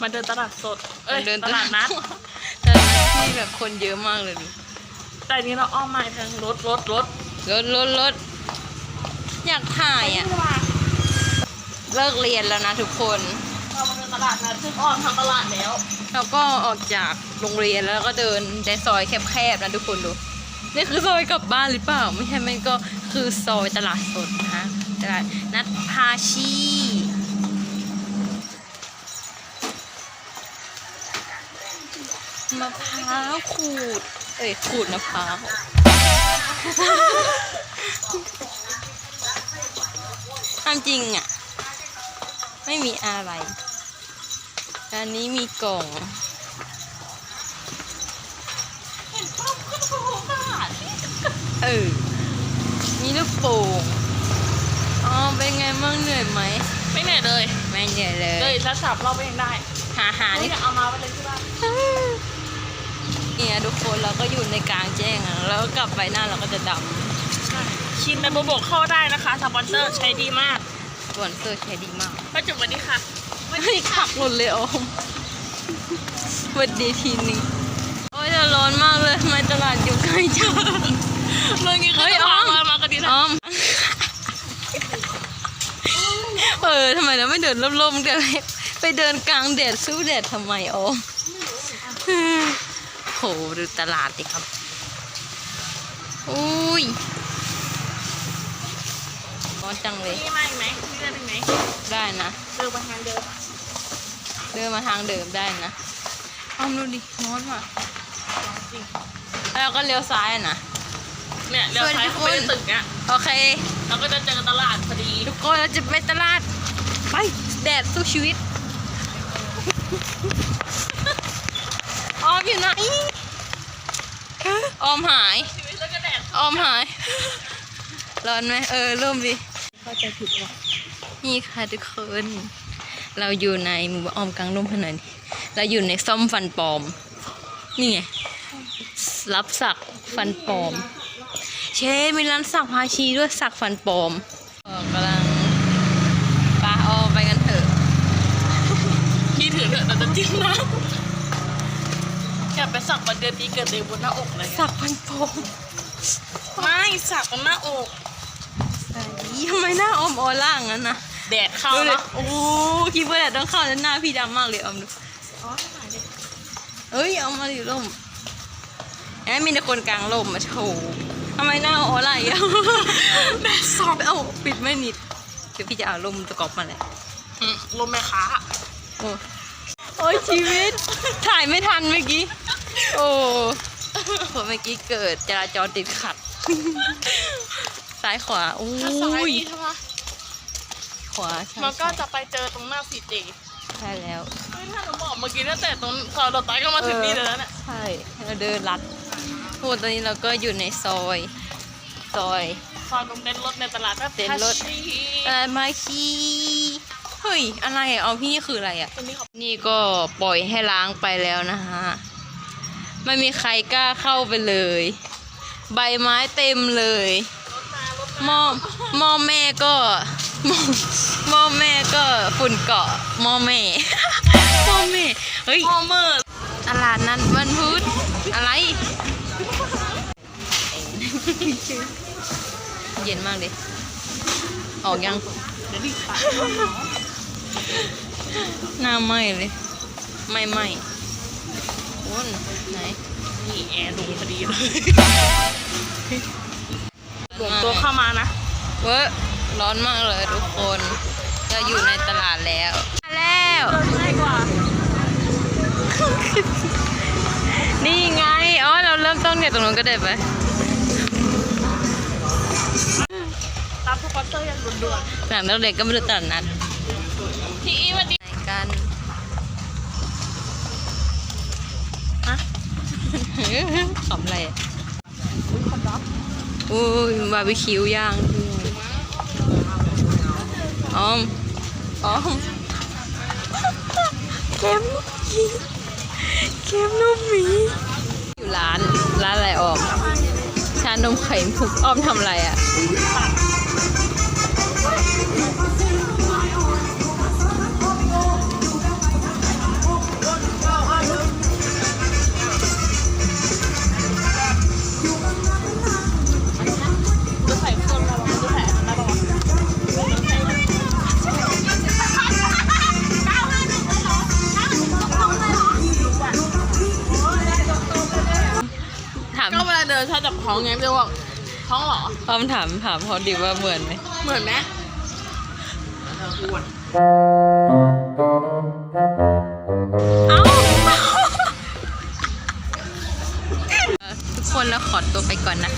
มาเดินตลาดสด เอ้ยเดินตลาดนัดตลาดที่แบบคนเยอะมากเลยดูแต่อันนี้เราอ้อมมาทางรถรถรถรถรถรถอยากถ่ายอะ เลิกเรียนแล้วนะทุกคน เรามาเดินตลาดนัดซึ่งอ้อมทางตลาดแล้วเราก็ออกจากโรงเรียนแล้วก็เดินในซอยแคบๆนะทุกคนดู นี่คือซอยกลับบ้านหรือเปล่า ไม่ใช่มันก็ คือซอยตลาดสดนะคะตลาดนัดพาชีมะพร้าวขูด เอ้ยขูดมะพร้าวตามจริงอะ ไม่มีอะไร อันนี้มีกล่องเออ โป่งอ๋อเป็นไงบ้างเหนื่อยไหมไม่เหนื่อยเลยไม่เหนื่อยเลเลยยถ้าสับเราไปเองได้หาหานี่นี่เอามาไว้เลยที่บ้านเนี่ยทุกคนเราก็อยู่ในกลางแจ้งอะแล้วก็กลับไปหน้าเราก็จะดชิมในโบโบกเข้าได้นะคะสปอนเซอร์ใช้ดีมากำส่วนเซอร์ใช้ดีมากป้าจุ๋มสวันนี้ค่ะไม่ได้ขักหมดเลยออมสวัสดีทีนึงโอ้ยแต่ร้อนมากเลยทำไมตลาดอยู่ใกล้จัง เมื่อกี้ เฮ้ เขา ย จะ อ้อ พาม มามากันดีนะ อ้อม เออ ทำไมเราไม่เดินร่มๆกันไปเดินกลางแดดสู้แดดทำไมโอ้โหดูตลาดดิครับ อุ้ยร้อนจังเลยนี่มาอีกไหมนี่เดินอีกไหมได้นะเดินมาทางเดิมเดินมาทางเดิมได้นะอ้อมดูดิร้อนว่ะจริงแล้วเราก็เลี้ยวซ้ายอะนะเนี่ยเลี้ยวซ้ายเข้าไปในตึกเนี่ยโอเคเราก็จะเจอตลาดพอดีทุกคนเราจะไปตลาด ไป แดดสู้ชีวิต ออมอยู่ไหนออมหายชีวิตแล้วก็แดดออมหาย ร้อนไหมเออเริ่มดิเข้าใจผิดว่ะนี่ค่ะทุกคน เราอยู่ในหมู่บ้านออมกลางร่มขนาดนี้เราอยู่ในซ่อมฟันปลอม นี่ไง รับสักฟันปลอม เชมีร้านสักพาชีด้วยสักฟันปลอมเออกำลังปาออไปกันเถอะ พี่ ถือเถอะเราจะจิ้มน้ำอยากไปสักวันเดือนปีเกิดตัวเองบนหน้าอกเลยสักฟันปลอมไม่สักบนหน้าอก อีทำไมหน้าออมออล่างงั้นนะแดดเข้าดูดิเนาะโอ้โหคิดว่าแดดต้องเข้าแล้วหน้าพี่ดำมากเลยออมดูอ๋อถ่ายดิเอ้ยเอามาดิร่มแอบมีแต่คนกลางร่มมาโชว์ทำไมหน้าอออะไรอะแดดส่องเอาปิดไม่นิดเดี๋ยวพี่จะเอาร่มตะกอบมาแหละอืมลมแม่ค้า โอ้ โอ้ยชีวิต ถ่ายไม่ทันเมื่อกี้ โอ้ผมเมื่อกี้เกิดจราจรติดขัด ซ้ายขวาโอ้ถ้าซ้ายยนี่ใช่ปะขวาใช่มันก็ใช่จะไปเจอตรงหน้าสีเจใช่แล้ว เฮ้ยถ้าหนูบอกเมื่อกี้ตั้งแต่ตรงซอยรถไฟก็มาถึงนี่เลยแล้วเนี่ยใช่เราเดินลัดโอ้ตอนนี้เราก็อยู่ในซอย ซอย ซอยตรงเต็นท์รถในตลาดแบบเต็นท์รถทัชชี่เอ่อมาคี เฮ้ย อะไรเอาพี่นี่คืออะไรอะ นี่ก็ปล่อยให้ล้างไปแล้วนะฮะ ไม่มีใครกล้าเข้าไปเลย ใบไม้เต็มเลยมารถหม้อหม้อแม่ก็หม้อมอแม่ก็ฝุ่นเกาะหม้อแม่หม้อแม่เฮ้ยมอเมอร์ตลาดนัดวันพุธอะไร เย็นมากเลยออกยังเดี๋ยวดิปาก หน้าไหม้เลยไม่ไหม้คุณไหนนี่แอร์ลงพอดีเลยรวมตัวเข้ามานะเว้ยร้อนมากเลยทุกคนเราอยู่ในตลาดแล้วมาแล้วเดินง่ายกว่า นี่ไง อ๋อ เราเริ่มต้นเนี่ยตรงนู้นก็ได้ไปตามสปอนเซอร์อย่างด่วนหลังเด็กก็ไม่รู้ตลาดนัด กันฮะขำอะไรอะอุ้ยบาร์บีคิวย่างด้วยออมออมเค็มเค็มนุ่มหมีอยู่ร้าน ร้านอะไรออมชานมไข่มุกออมทำอะไรอะ ท้องไงจะบอกท้องเหรอพร้อมถามถามเขาดิว่าเหมือนไหมเหมือนไหมเอ้าทุกคนเราขอตัวไปก่อนนะคะ